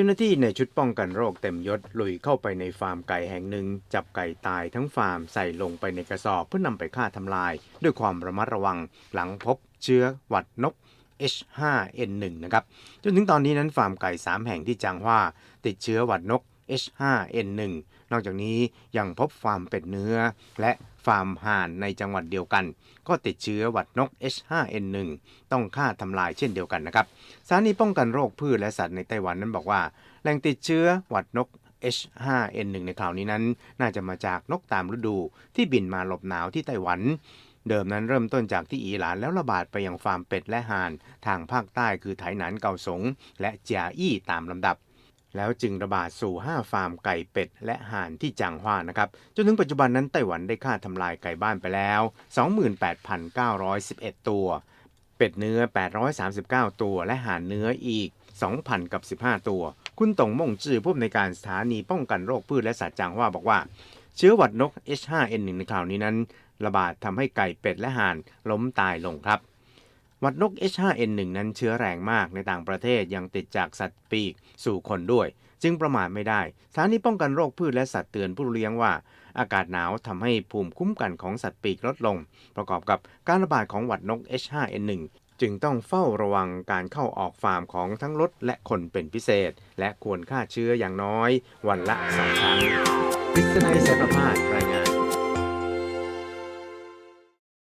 จ้าหน้าที่ในชุดป้องกันโรคเต็มยศลุยเข้าไปในฟาร์มไก่แห่งหนึ่ง จับไก่ตายทั้งฟาร์มใส่ลงไปในกระสอบเพื่อนำไปฆ่าทำลาย ด้วยความระมัดระวังหลังพบเชื้อหวัดนก H5N1 นะครับ จนถึงตอนนี้นั้นฟาร์มไก่ 3 แห่งที่จางฮว่าติดเชื้อหวัดนก H5N1 นอกจากนี้ยังพบฟาร์มเป็ดเนื้อ และฟาร์มห่านในจังหวัดเดียวกัน ก็ติดเชื้อหวัดนก H5N1 ต้องฆ่าทำลายเช่นเดียวกันนะครับสถานีป้องกันโรคพืชและสัตว์ในไต้หวันนั้นบอกว่า แหล่งติดเชื้อหวัดนก H5N1 ในคราวนี้นั้น น่าจะมาจากนกตามฤดูที่บินมาหลบหนาวที่ไต้หวัน เดิมนั้นเริ่มต้นจากที่อีหลานแล้วระบาดไปยังฟาร์มเป็ดและห่าน ทางภาคใต้คือไถหนานเกาสง และเจียอี้ตามลำดับ แล้วจึงระบาดสู่ 5 ฟาร์มไก่เป็ด และห่านที่จางฮวานะครับ จนถึงปัจจุบันนั้นไต้หวันได้ฆ่าทำลายไก่บ้านไปแล้ว 28,911 ตัว เป็ดเนื้อ 839 ตัว และห่านเนื้ออีก 2,000 กับ 15 ตัว คุณตงม่งจื้อผู้อำนวยการสถานีป้องกันโรคพืชและสัตว์จางฮวาบอกว่า เชื้อหวัดนก H5N1 ในคราวนี้นั้น ระบาดทำให้ไก่เป็ดและห่านล้มตายลงครับ วัดนก H5N1 นั้นเชื้อแรงมากในต่างประเทศยังติดจากสัตว์ปีกสู่คนด้วย จึงประมาทไม่ได้สถานีป้องกันโรคพืชและสัตว์เตือนผู้เลี้ยงว่า อากาศหนาวทำให้ภูมิคุ้มกันของสัตว์ปีกลดลง ประกอบกับการระบาดของหวัดนก H5N1 จึงต้องเฝ้าระวังการเข้าออกฟาร์มของทั้งรถและคนเป็นพิเศษ และควรฆ่าเชื้ออย่างน้อย วันละสองครั้งพิษณุเสประพาสราย